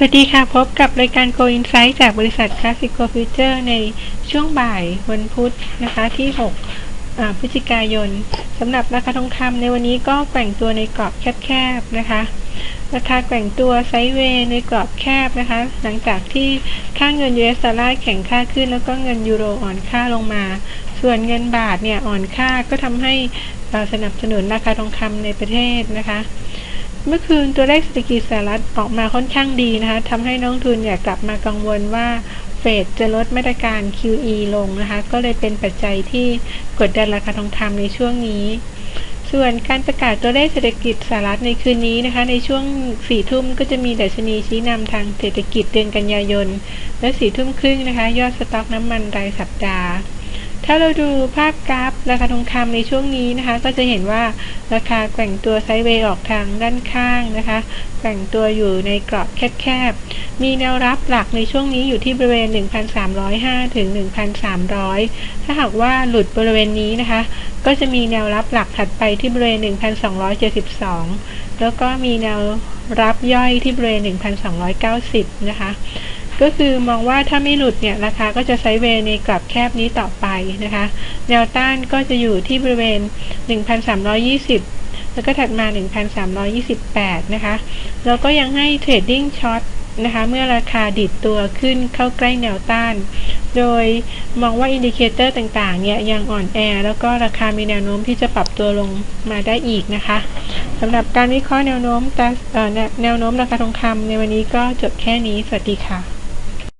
สวัสดีค่ะ พบกับรายการ Go Insight จากบริษัท Classic Go Future ในช่วงบ่ายวันพุธนะคะที่ 6พฤศจิกายนสำหรับราคาทองคำในวันนี้ก็แกว่งตัวในกรอบแคบๆนะคะ ราคาแกว่งตัวไซด์เวย์ในกรอบแคบนะคะ หลังจากที่ค่าเงิน US ดอลลาร์แข็งค่าขึ้นแล้วก็เงินยูโรอ่อนค่าลงมา ส่วนเงินบาทเนี่ยอ่อนค่าก็ทำให้เอ่อสนับสนุนราคาทองคำในประเทศนะคะ เมื่อคืนตัวเลขเศรษฐกิจสหรัฐออกมาค่อนข้างดีนะคะทำให้นักลงทุนอยากกลับมากังวลว่าเฟดจะลดมาตรการ QE ลงนะคะ ก็เลยเป็นปัจจัยที่กดดันราคาทองคำในช่วงนี้ ส่วนการประกาศตัวเลขเศรษฐกิจสหรัฐในคืนนี้นะคะ ในช่วงสี่ทุ่มก็จะมีดัชนีชี้นำทางเศรษฐกิจเดือนกันยายน และสี่ทุ่มครึ่งนะคะ ยอดสต็อกน้ำมันรายสัปดาห์ ถ้าเราดูภาพกราฟราคาทองคำในช่วงนี้นะคะ ก็จะเห็นว่าราคาแกว่งตัวไซด์เวย์ออกทางด้านข้างนะคะ แกว่งตัวอยู่ในกรอบแคบๆ มีแนวรับหลักในช่วงนี้อยู่ที่บริเวณ 1,305 ถึง 1,300 ถ้าหากว่าหลุดบริเวณนี้นะคะ ก็จะมีแนวรับหลักถัดไปที่บริเวณ 1,272 แล้วก็มีแนวรับย่อยที่บริเวณ 1,290 นะคะ ก็คือมองว่าถ้าไม่หลุดเนี่ยราคาก็จะไซด์เวย์ในกรอบแคบนี้ต่อไปนะคะ แนวต้านก็จะอยู่ที่บริเวณ 1,320 แล้วก็ถัดมา 1,328 นะคะ แล้วก็ยังให้เทรดดิ้งช็อตนะคะเมื่อราคาดิดตัวขึ้นเข้าใกล้แนวต้าน โดยมองว่าอินดิเคเตอร์ต่างๆเนี่ยยังอ่อนแอ แล้วก็ราคามีแนวโน้มที่จะปรับตัวลงมาได้อีกนะคะสำหรับการวิเคราะห์แนวโน้มตราเอ่อแนวแนวโน้มราคาทองคำในวันนี้ก็จบแค่นี้ สวัสดีค่ะ